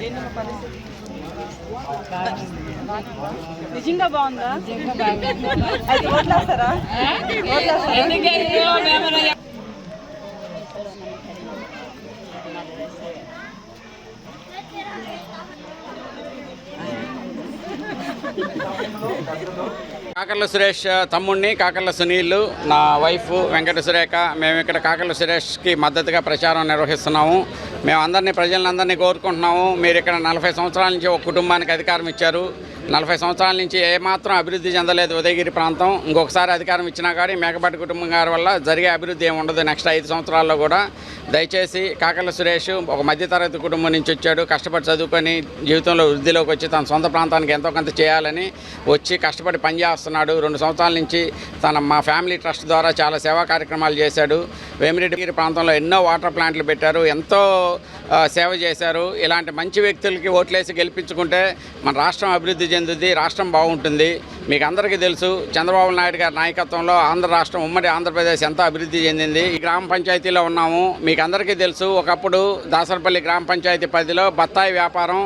ఏంటమ్మా పరిస్థితి నిజంగా బాగుందా? అయితే ఓట్లేస్తారా? ఓట్లేస్తారా? కాకర్ల సురేష్ తమ్ముడిని కాకర్ల సునీల్ నా వైఫ్ వెంకట సురేఖ. మేము ఇక్కడ కాకర్ల సురేష్కి మద్దతుగా ప్రచారం నిర్వహిస్తున్నాము. మేము అందరినీ ప్రజలందరినీ కోరుకుంటున్నాము. మీరు ఇక్కడ నలభై సంవత్సరాల నుంచి ఒక కుటుంబానికి అధికారం ఇచ్చారు. నలభై సంవత్సరాల నుంచి ఏమాత్రం అభివృద్ధి చెందలేదు ఉదయగిరి ప్రాంతం. ఇంకొకసారి అధికారం ఇచ్చినా కానీ మేకపాటి కుటుంబం గారి వల్ల జరిగే అభివృద్ధి ఏమి ఉండదు. నెక్స్ట్ ఐదు సంవత్సరాల్లో కూడా దయచేసి కాకర్ల సురేష్ ఒక మధ్యతరగతి కుటుంబం నుంచి వచ్చాడు. కష్టపడి చదువుకొని జీవితంలో వృద్ధిలోకి వచ్చి తన సొంత ప్రాంతానికి ఎంతో కొంత చేయాలని వచ్చి కష్టపడి పనిచేస్తున్నాడు రెండు సంవత్సరాల నుంచి తన మా ఫ్యామిలీ ట్రస్ట్ ద్వారా చాలా సేవా కార్యక్రమాలు చేశాడు. వేమిరెడ్డిగిరి ప్రాంతంలో ఎన్నో వాటర్ ప్లాంట్లు పెట్టారు. ఎంతో సేవ చేశారు. ఇలాంటి మంచి వ్యక్తులకి ఓట్లేసి గెలిపించుకుంటే మన రాష్ట్రం అభివృద్ధి చెందుద్ది రాష్ట్రం బాగుంటుంది. మీకు అందరికీ తెలుసు చంద్రబాబు నాయుడు గారి నాయకత్వంలో ఆంధ్ర రాష్ట్రం ఉమ్మడి ఆంధ్రప్రదేశ్ ఎంత అభివృద్ధి చెందింది. ఈ గ్రామ పంచాయతీలో ఉన్నాము. మీకు అందరికీ తెలుసు ఒకప్పుడు దాసరపల్లి గ్రామ పంచాయతీ పరిధిలో బత్తాయి వ్యాపారం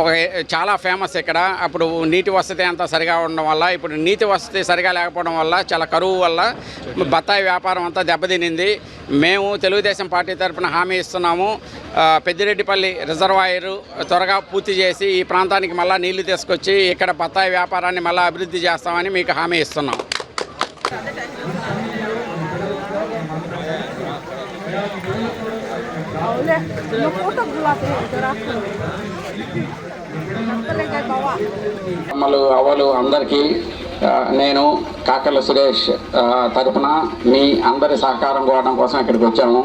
ఒక చాలా ఫేమస్ ఇక్కడ. అప్పుడు నీటి వసతి అంతా సరిగా ఉండడం వల్ల ఇప్పుడు నీటి వసతి సరిగా లేకపోవడం వల్ల చాలా కరువు వల్ల బత్తాయి వ్యాపారం అంతా దెబ్బతినింది. మేము తెలుగుదేశం పార్టీ తరఫున హామీ ఇస్తున్నాము. పెద్దిరెడ్డిపల్లి రిజర్వాయర్ త్వరగా పూర్తి చేసి ఈ ప్రాంతానికి మళ్ళీ నీళ్ళు తీసుకొచ్చి ఇక్కడ బత్తాయి వ్యాపారాన్ని మళ్ళీ అభివృద్ధి చేస్తామని మీకు హామీ ఇస్తున్నాం. అవులే నువ్వు ఫోటో అమ్మలు అవ్వలు అందరికీ నేను కాకర్ల సురేష్ తరపున మీ అందరి సహకారం కోవడం కోసం ఇక్కడికి వచ్చాము.